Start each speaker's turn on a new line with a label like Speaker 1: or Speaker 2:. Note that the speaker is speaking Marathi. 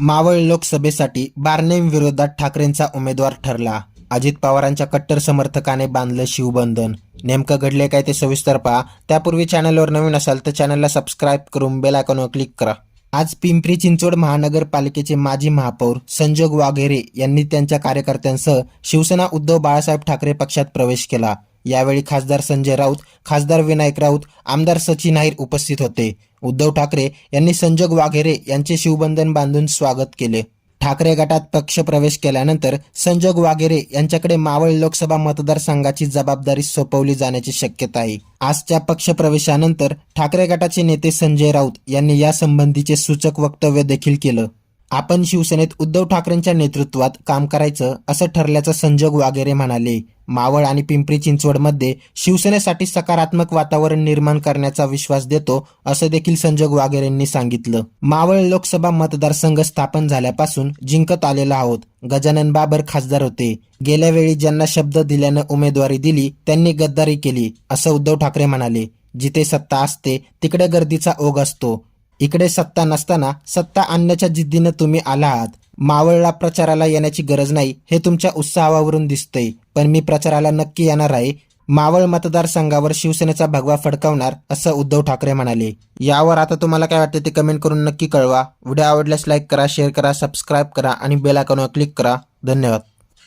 Speaker 1: मावळ लोकसभेसाठी बारनेम विरोधात ठाकरेंचा उमेदवार ठरला. अजित पवारांच्या कट्टर समर्थकाने बांधलं शिवबंधन. नेमकं घडले काय ते सविस्तर पहा. त्यापूर्वी चॅनलवर नवीन असाल तर चॅनलला सबस्क्राईब करून बेल आयकॉनवर क्लिक करा. आज पिंपरी चिंचवड महानगरपालिकेचे माजी महापौर संजोग वाघेरे यांनी त्यांच्या कार्यकर्त्यांसह शिवसेना उद्धव बाळासाहेब ठाकरे पक्षात प्रवेश केला. यावेळी खासदार संजय राऊत खासदार विनायक राऊत आमदार सचिन नाईर उपस्थित होते. उद्धव ठाकरे यांनी संजग वाघेरे यांचे शिवबंधन बांधून स्वागत केले. ठाकरे गटात पक्ष प्रवेश केल्यानंतर संजोग वाघेरे यांच्याकडे मावळ लोकसभा मतदारसंघाची जबाबदारी सोपवली जाण्याची शक्यता आहे. आजच्या पक्ष प्रवेशानंतर ठाकरे गटाचे नेते संजय राऊत यांनी यासंबंधीचे सूचक वक्तव्य देखील केलं. आपण शिवसेनेत उद्धव ठाकरेंच्या नेतृत्वात काम करायचं असं ठरल्याचं संजोग वाघेरे म्हणाले. मावळ आणि पिंपरी चिंचवडमध्ये शिवसेनेसाठी सकारात्मक वातावरण निर्माण करण्याचा विश्वास देतो असं देखील संजोग वाघेरेंनी सांगितलं. मावळ लोकसभा मतदारसंघ स्थापन झाल्यापासून जिंकत आलेलो आहोत गजानन बाबर खासदार होते. गेल्या वेळी ज्यांना शब्द दिल्यानं उमेदवारी दिली त्यांनी गद्दारी केली असं उद्धव ठाकरे म्हणाले. जिथे सत्ता असते तिकडे गर्दीचा ओघ असतो. इकडे सत्ता नसताना सत्ता आणण्याच्या जिद्दीनं तुम्ही आला आहात. मावळला प्रचाराला येण्याची गरज नाही हे तुमच्या उत्साहावरून दिसतंय. पण मी प्रचाराला नक्की येणार आहे. मावळ मतदारसंघावर शिवसेनेचा भगवा फडकावणार असं उद्धव ठाकरे म्हणाले. यावर आता तुम्हाला काय वाटतं ते कमेंट करून नक्की कळवा. व्हिडिओ आवडल्यास लाईक करा शेअर करा सबस्क्राईब करा आणि बेल आयकॉनवर क्लिक करा. धन्यवाद.